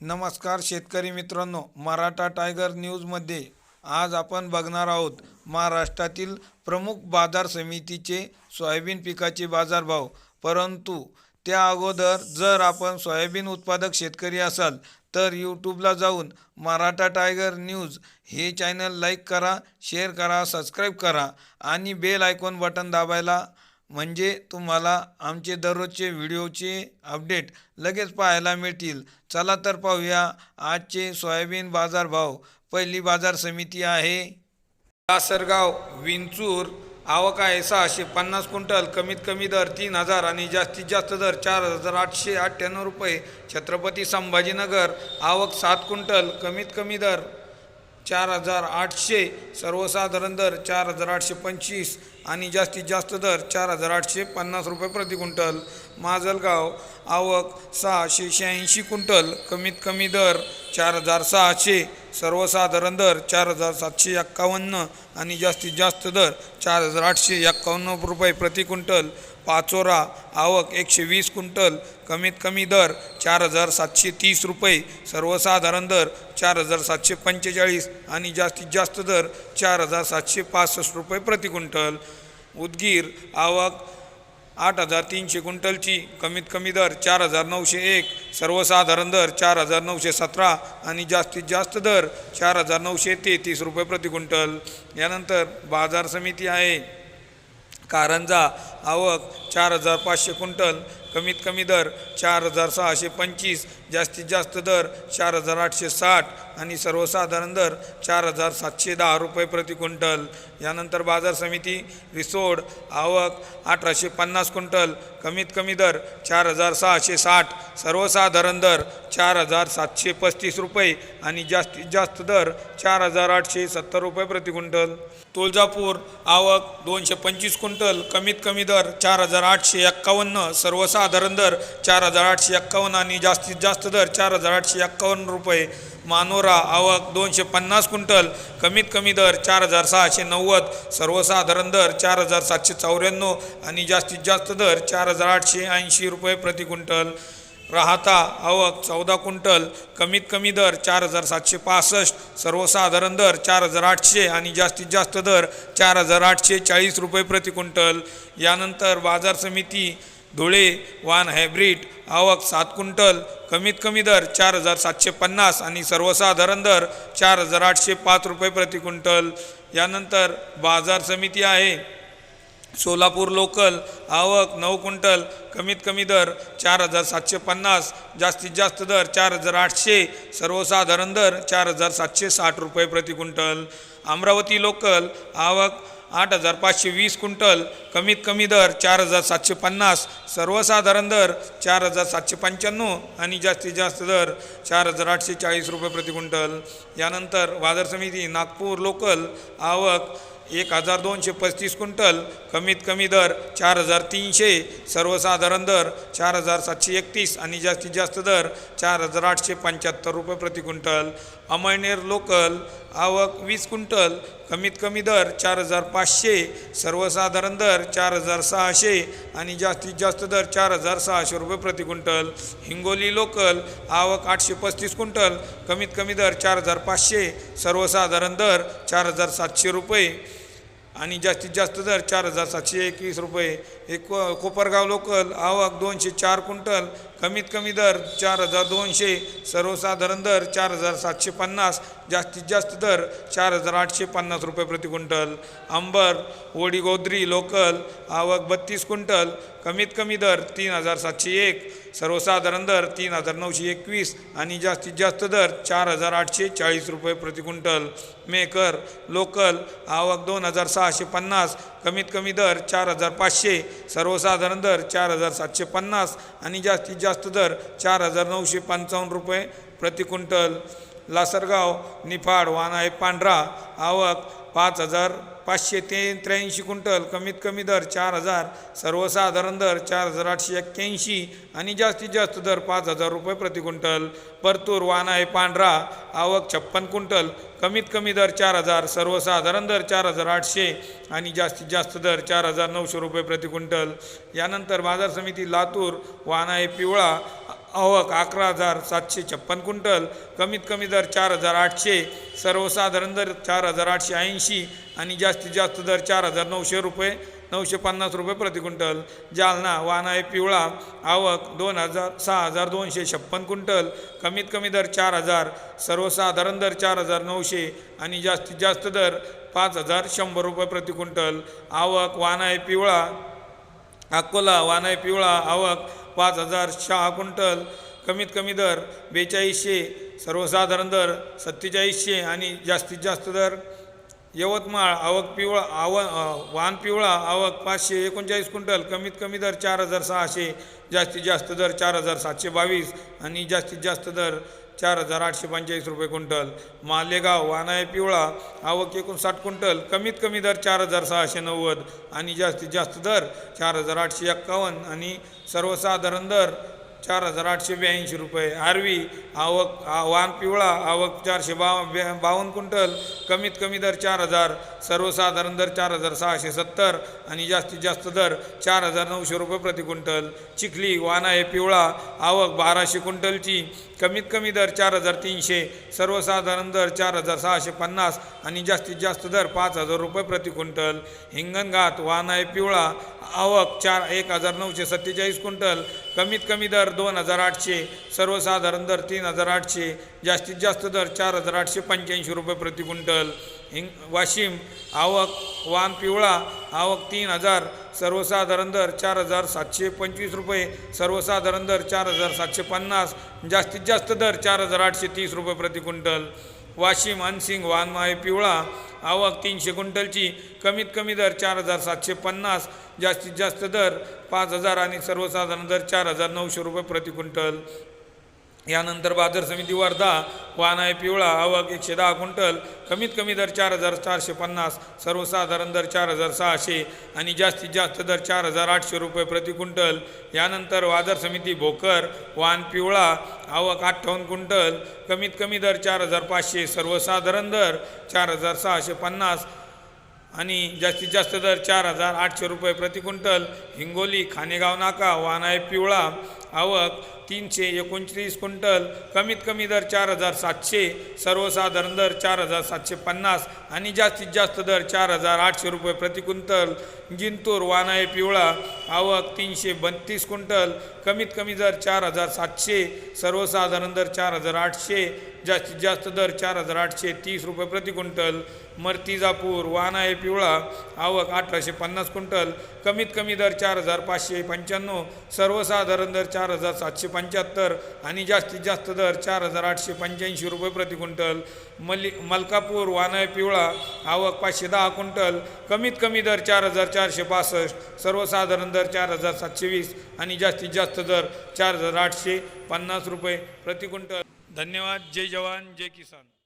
नमस्कार शेतकरी मित्रांनो मराठा टायगर न्यूजमध्ये आज आपण बघणार आहोत महाराष्ट्रातील प्रमुख बाजार समितीचे सोयाबीन पिकाचे बाजारभाव. परंतु त्या अगोदर जर आपण सोयाबीन उत्पादक शेतकरी असाल तर यूट्यूबला जाऊन मराठा टायगर न्यूज हे चॅनल लाईक करा शेअर करा सबस्क्राईब करा आणि बेल आयकॉन बटन दाबायला म्हणजे तुम्हाला आमचे दररोजचे व्हिडिओचे अपडेट लगेच पाहायला मिळतील. चला तर पाहूया आजचे सोयाबीन बाजारभाव. पहिली बाजार समिती आहे. कासरगाव विंचूर आवक आहे सहाशे पन्नास क्विंटल. कमीत कमी दर तीन हजार आणि जास्तीत जास्त दर चार हजार आठशे अठ्ठ्याण्णव रुपये. छत्रपती संभाजीनगर आवक सात क्विंटल. कमीत कमी दर चार हजार आठशे सर्वसाधारण दर चार हजार आठशे पंचवीस आणि जास्तीत जास्त दर चार हजार आठशे पन्नास रुपये प्रति क्विंटल. माजलगाव आवक सहाशे शहाऐंशी क्विंटल कमीत कमी दर चार हजार सहाशे सर्वसाधारण दर चार हजार सातशे एक्कावन्न आणि जास्तीत जास्त दर चार हजार आठशे एक्कावन्न रुपये प्रति क्विंटल. पाचोरा आवक एकशे वीस क्विंटल कमीत कमी दर चार हजार सातशे तीस रुपये सर्वसाधारण दर चार हजार सातशे पंचेचाळीस आणि जास्तीत जास्त दर चार हजार सातशे पासष्ट रुपये प्रति क्विंटल. उदगीर आवक आठ हजार तीनशे क्विंटलची कमीत कमी दर चार हजार नऊशे एक सर्वसाधारण दर चार हजार नऊशे सतरा आणि जास्तीत जास्त दर चार हजार नऊशे तेहतीस रुपये प्रति क्विंटल. यानंतर बाजार समिती आहे. कारंजा आवक चार हजार पाचशे क्विंटल कमीत कमी दर चार हजार सहाशे पंचवीस जास्तीत जास्त दर चार हजार आठशे साठ आणि सर्वसाधारण दर चार हजार सातशे दहा रुपये प्रति क्विंटल. यानंतर बाजार समिती रिसोड आवक अठराशे पन्नास क्विंटल कमीत कमी दर चार हजार सहाशे साठ सर्वसाधारण दर चार हजार सातशे पस्तीस रुपये आणि जास्तीत जास्त दर चार हजार आठशे सत्तर रुपये प्रति क्विंटल. तुळजापूर आवक दोनशे पंचवीस क्विंटल कमीत कमी दर चार हजार आठशे एक्कावन्न सर्वसाधारण दर चार हजार आठशे एक्कावन्न आणि जास्तीत जास्त दर चार हजार आठशे एक्कावन्न रुपये. मानोरा आवक दोनशे पन्नास क्विंटल कमीत कमी दर चार हजार सहाशे नव्वद. सर्वसाधारण दर चार हजार सातशे चौऱ्याण्णव आणि जास्तीत जास्त दर चार हजार आठशे ऐंशी रुपये प्रति क्विंटल. राहता आवक चौदा क्विंटल कमीत कमी दर चार हजार सातशे पासष्ट. सर्वसाधारण दर चार हजार आठशे आणि जास्तीत जास्त दर चार हजार आठशे चाळीस रुपये प्रति क्विंटल. यानंतर बाजार समिती धुळे वान हायब्रिड आवक सात क्विंटल कमीत कमी दर चार हजार सातशे पन्नास आणि सर्वसाधारण दर चार हजार आठशे पाच रुपये प्रति क्विंटल. यानंतर बाजार समिती आहे. सोलापूर लोकल आवक नऊ क्विंटल कमीत कमी दर चार हजार सातशे पन्नास जास्तीत जास्त दर चार हजार आठशे सर्वसाधारण दर चार हजार सातशे साठ रुपये प्रति क्विंटल. अमरावती लोकल आवक आठ हजार पाचशे वीस क्विंटल कमीत कमी दर चार हजार सातशे पन्नास सर्वसाधारण दर चार हजार सातशे पंच्याण्णव आणि जास्तीत जास्त दर चार हजार आठशे चाळीस रुपये प्रति क्विंटल. यानंतर बाजार समिती नागपूर लोकल आवक एक हजार दोनशे पस्तीस क्विंटल कमीत कमी दर चार हजार तीनशे सर्वसाधारण दर चार हजार सातशे एकतीस आणि जास्तीत जास्त दर चार हजार आठशे पंच्याहत्तर रुपये प्रति क्विंटल. अमळनेर लोकल आवक वीस क्विंटल कमीत कमी दर चार हजार पाचशे सर्वसाधारण दर चार हजार सहाशे आणि जास्तीत जास्त दर चार हजार सहाशे रुपये प्रति क्विंटल. हिंगोली लोकल आवक आठशे पस्तीस क्विंटल कमीत कमी दर चार हजार पाचशे सर्वसाधारण दर चार हजार सातशे रुपये आणि जास्तीत जास्त दर चार हजार सातशे एकवीस रुपये. एक कोपरगाव लोकल आवक दोनशे चार क्विंटल कमीत कमी दर चार हजार दोनशे सर्वसाधारण दर चार हजार सातशे पन्नास जास्तीत जास्त दर चार हजार आठशे पन्नास रुपये प्रति क्विंटल. अंबर ओडी गोद्री लोकल आवक बत्तीस क्विंटल कमीत कमी दर तीन हजार सातशे एक सर्वसाधारण दर तीन हजार नऊशे एकवीस आणि जास्तीत जास्त दर चार हजार आठशे चाळीस रुपये प्रति क्विंटल. मेकर लोकल आवक दोन हजार सहाशे पन्नास कमीत कमी दर चार हजार पाचशे सर्वसाधारण दर चार हजार सातशे पन्नास आणि जास्तीत जास्त दर चार हजार नऊशे पंचावन्न रुपये प्रति क्विंटल. लासरगाव निफाड वाना आहे पांढरा आवक पाच हजार पाचशे ते त्र्याऐंशी क्विंटल कमीत कमी दर चार हजार सर्वसाधारण दर चार हजार आठशे एक्क्याऐंशी आणि जास्तीत जास्त दर पाच हजार रुपये प्रति क्विंटल. परतूर वाना आहे पांढरा आवक छप्पन क्विंटल कमीत कमी दर चार हजार सर्वसाधारण दर चार हजार आठशे आणि जास्तीत जास्त दर चार हजार नऊशे रुपये प्रति क्विंटल. यानंतर बाजार समिती लातूर वाना आहे पिवळा आवक अकरा हजार सातशे छप्पन क्विंटल कमीत कमी दर चार हजार आठशे सर्वसाधारण दर चार हजार आठशे ऐंशी आणि जास्तीत जास्त दर चार हजार नऊशे रुपये नऊशे पन्नास रुपये प्रति क्विंटल. जालना वाना पिवळा आवक दोन हजार सहा हजार दोनशे छप्पन क्विंटल कमीत कमी दर चार हजार सर्वसाधारण दर चार हजार नऊशे आणि जास्तीत जास्त दर पाच हजार शंभर रुपये प्रति क्विंटल. आवक वाना पिवळा अकोला वानाय पिवळा आवक पाच हजार सहा क्विंटल. कमीत कमी दर बेचाळीसशे सर्वसाधारण दर सत्तेचाळीसशे आणि जास्तीत जास्त दर यवतमाळ आवक पिवळा आव वाहन वान पिवळा आवक पाचशे एकोणचाळीस क्विंटल. कमीत कमी दर चार हजार सहाशे जास्तीत जास्त दर चार हजार सातशे बावीस आणि जास्तीत जास्त दर चार हजार आठशे पंचेचाळीस रुपये क्विंटल. मालेगाव वानाय पिवळा आवक एकोणसाठ क्विंटल. कमीत कमी दर चार हजार सहाशे नव्वद आणि जास्तीत जास्त दर चार हजार आठशे एक्कावन्न आणि सर्वसाधारण दर चार हजार आठशे ब्याऐंशी रुपये. आरवी आवक वान पिवळा आवक चारशे बाव ब्या- बावन्न क्विंटल. कमीत कमी दर चार हजार सर्वसाधारण दर चार हजार सहाशे सत्तर आणि जास्तीत जास्त दर चार हजार नऊशे रुपये प्रति क्विंटल. चिखली वाना आहे पिवळा आवक बाराशे क्विंटलची. कमीत कमी दर चार हजार तीनशे सर्वसाधारण दर चार हजार सहाशे पन्नास आणि जास्तीत जास्त दर पाच हजार रुपये प्रति क्विंटल. हिंगणघाट वाना आहे पिवळा आवक चार एक हजार नऊशे सत्तेचाळीस क्विंटल. कमीत कमी दर दोन हजार आठशे सर्वसाधारण दर तीन हजार आठशे जास्तीत जास्त दर चार हजार आठशे पंच्याऐंशी रुपये प्रति क्विंटल. हिंग वाशिम आवक वान पिवळा आवक तीन हजार सर्वसाधारण दर चार हजार सातशे पंचवीस रुपये सर्वसाधारण दर चार हजार सातशे पन्नास जास्तीत जास्त दर चार हजार आठशे तीस रुपये प्रति क्विंटल. वाशिम अनसिंग वानमाय पिवळा आवक तीनशे क्विंटलची. कमीत कमी दर चार हजार सातशे पन्नास जास्तीत जास्त दर पाच हजार आणि सर्वसाधारण दर चार हजार नऊशे रुपये प्रति क्विंटल. यानंतर बाजार समिती वर्धा वान आहे पिवळा आवक एकशे दहा क्विंटल कमीत कमी दर चार हजार चारशे पन्नास सर्वसाधारण दर चार हजार सहाशे आणि जास्तीत जास्त दर चार हजार आठशे रुपये प्रति क्विंटल. यानंतर बाजार समिती भोकर वान पिवळा आवक अठ्ठावन्न क्विंटल कमीत कमी दर चार हजार पाचशे सर्वसाधारण दर चार हजार सहाशे पन्नास आणि जास्तीत जास्त दर चार हजार आठशे रुपये प्रति क्विंटल. हिंगोली खानेगाव नाका वानाय पिवळा आवक तीनशे एकोणतीस क्विंटल कमीत कमी दर चार हजार सातशे सर्वसाधारण दर चार हजार सातशे पन्नास आणि जास्तीत जास्त दर चार हजार आठशे रुपये प्रति क्विंटल. जिंतूर वानाय पिवळा आवक तीनशे बत्तीस क्विंटल कमीत कमी दर चार हजार सातशे सर्वसाधारण दर चार हजार आठशे जास्तीत जास्त दर चार हजार आठशे तीस रुपये प्रति क्विंटल. मर्तिजापूर वाना पिवळा आवक अठराशे पन्नास क्विंटल कमीत कमी दर चार हजार पाचशे पंच्याण्णव सर्वसाधारण दर चार हजार सातशे पंच्याहत्तर आणि जास्तीत जास्त दर चार हजार आठशे पंच्याऐंशी रुपये प्रति क्विंटल. मल्ली मलकापूर वानय पिवळा आवक पाचशे दहा क्विंटल. कमीत कमी दर चार हजार चारशे पासष्ट सर्वसाधारण दर चार हजार सातशे वीस आणि जास्तीत जास्त दर चार हजार आठशे पन्नास रुपये प्रति क्विंटल. धन्यवाद. जय जवान जय किसान.